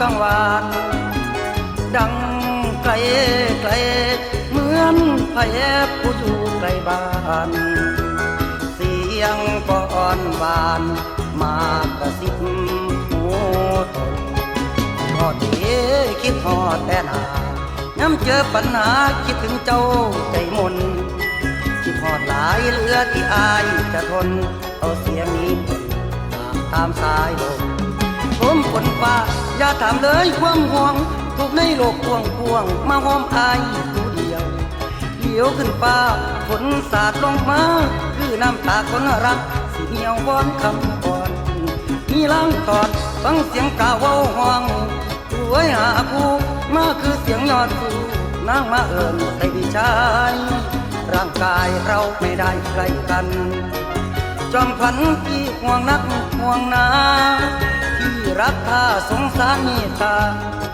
กังวานดังไกลไกลเหมือนพระแอบผู้อยู่ไกลบ้าน เสียงก่อนบานมากระซิบหูตนทอดเดีคิดทอดแต่นาย้ำเจอปัญหาคิดถึงเจ้าใจมนคิดทอดหลายเหลือที่อายจะทน เอาเสียงนี้ตามสายลมผมคนฟ้า อย่าถามเลยความห่วง ทุกในโลกกวงกวงมาหอมอายผู้เดียวเลี้ยวขึ้นฟ้าฝนสาดลงมา คือน้ำตาคนรักสิเหี่ยววอนคำก่อนมีล้างตอดฟังเสียงกาวาห้องช่วยหาคู่มาคือเสียงยอดสูนางมาเอิญใส่วิชัยร่างกายเราไม่ได้ใกล้กัน จอมขวัญที่ห่วงนักห่วงนา ที่รักทาสงสารเมตตา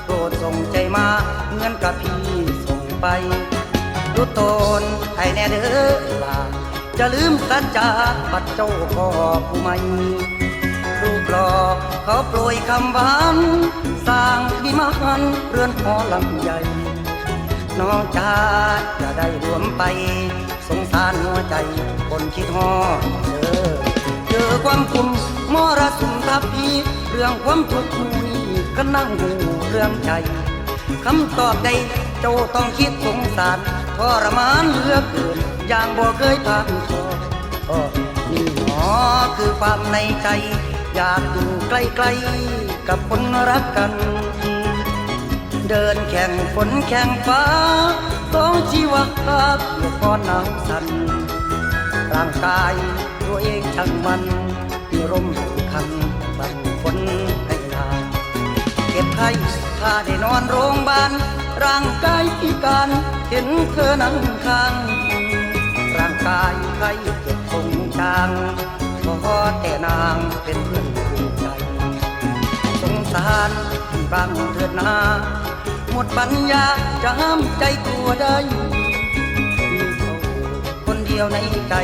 โปรดส่งใจมาเหมือนกับพี่ส่งไปรู้ตนให้แน่เด้อลาจะลืมสัจจาบัดเจ้าพ่อผู้ไม่รูปหล่อเขาโปรยคำหวานสร้างวิมานเรือนหอลังใหญ่ น้องจ้าจะได้รวมไป สงสารหัวใจคนคิดฮอดเจอ อความคุมมรสุมทับพีเรื่องความทุกข์นี้ก็นั่งหูเรื่องใจคำตอบใดเจ้าต้องคิดสงสารทรมานเหลือเกินอย่างบ่เคยผ่านพอนี่หนอคือความในใจ อยากอยู่ใกล้ๆกับคนรักกัน เดินแข่งฝนแข่งฟ้าต้องชีวะเพื่อก้อนน้ำสันร่างกาย ตัวเองช่างมันมีร่มคันบันฝนให้นาเก็บไข้ถ้าได้นอนโรงพยาบาลร่างกายพิการเห็นเธอนั่งข้าง ร่างกายไข้เจ็บคงจางขอแต่นางเป็นเพื่อนคู่ใจสงสารที่บังเถิดนาหมดปัญญาจะห้ามใจตัวได้มีเขาคนเดียวในใจ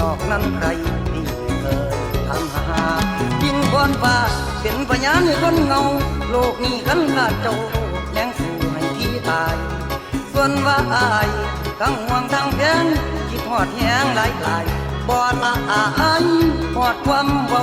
นอกนั้นใครไม่เคยทำหายิ่งบอนฟ้าเป็นพยานให้คนเงา โลกนี้กันขาดเจ้าแยังสู่ให้ที่ตาย ส่วนว่าอายทั้งห่วงทั้งแพงคิดหอดแหงหลายหลายบอดละอายหอดความเบา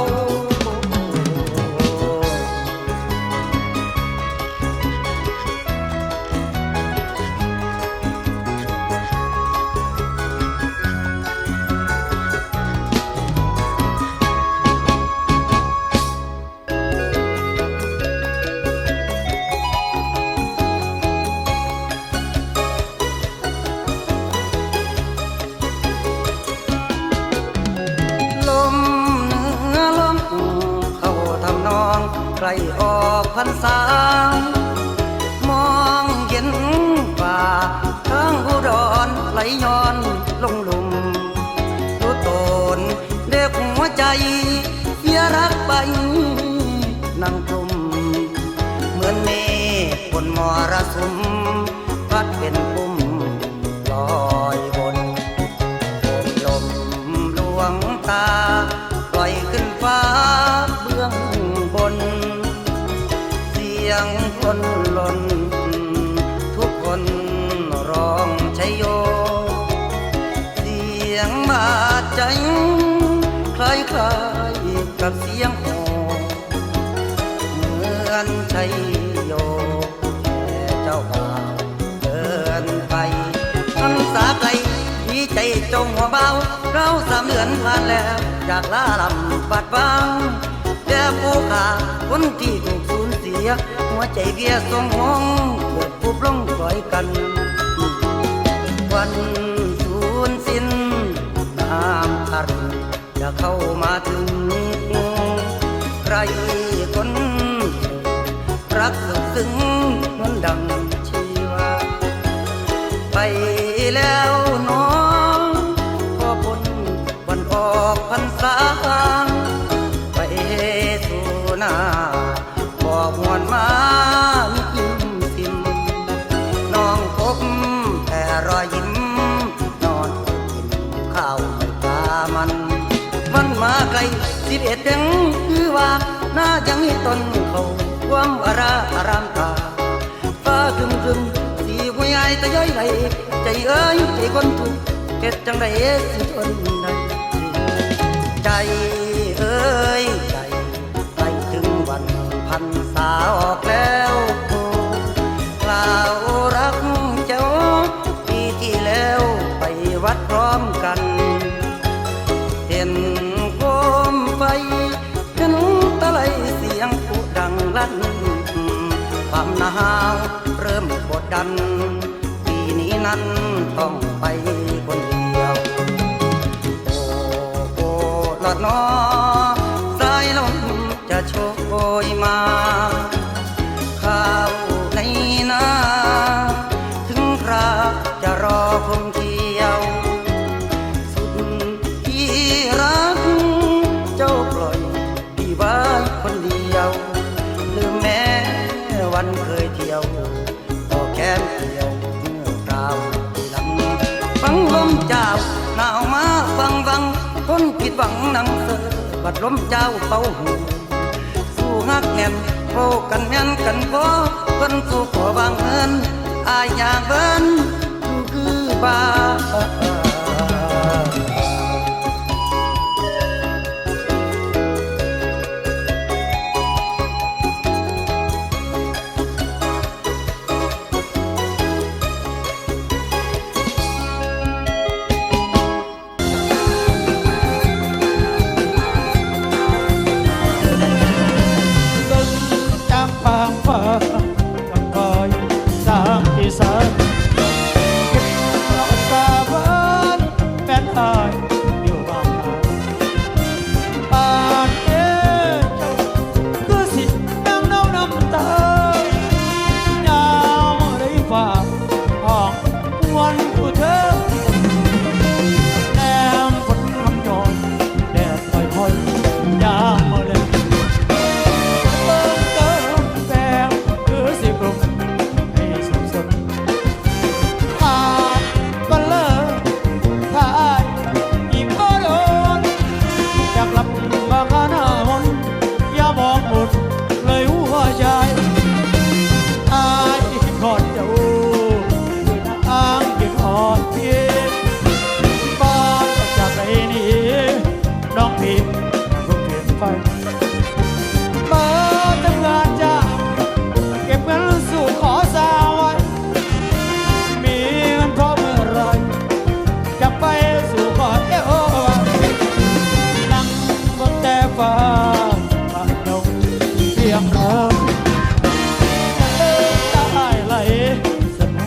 ใกล้ออกพรรษามองเห็นป่าทางอุดรไหลย้อนลงลุมรู้ตนเด็กหัวใจเสียรักไปนั่งกลุ่มเหมือนเมฆบนมรสุม ยงคนหล่นทุกคนร้องชัยโย เสียงบาดใจ คล้ายคล้ายกับเสียงโหเหมือนชัยโยแค่เจ้าบ่าวเดินไปทันสาไกลดีใจจงหัวเบา เราสามเดือนผ่านแล้ว จากลาลำบัดบางแต่ผู้ขาคนที่ถูก สีย หัวใจเบียสงหงเกิดผู้ปลงปล่อยกัน วันสูญสิ้นน้ำพัดจะเข้ามาถึง ใครคน รักสุดซึ้งเหมือนดัง บแต่รอยยิ้ม นอนกินข้าวปลามัน มันมาไกลสิบเอ็ดยังคือว่าหน้ายังมีตนเขาความอาราอารามตาฟ้าครึมครึมสีหัวใหญ่ตะย้อยไหลใจเอ้ยใจคนทุกข์เฮ็ดจังไดสิทนได้ใจเอ้ยใจใกล้ถึงวันพันษาออกแล้ว วัดพร้อมกัน เห็นโคมไฟเห็นตะไลเสียงผู้ดังลั่นความหนาวเริ่มกดดัน ปีนี้นั้นต้องไปคนเดียว โอ้โอ้ลอดนอ คนผิดหวังนังเสือบัดลมเจ้าเป่าหูสู้งักแน่นโบกันแม่นกันพอเพิ่นสู้ขอบางเงินอายอย่างเบิ้นอยู่คือบ้า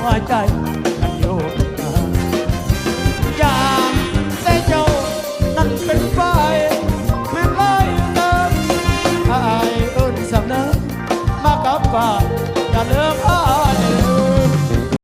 หัวใจ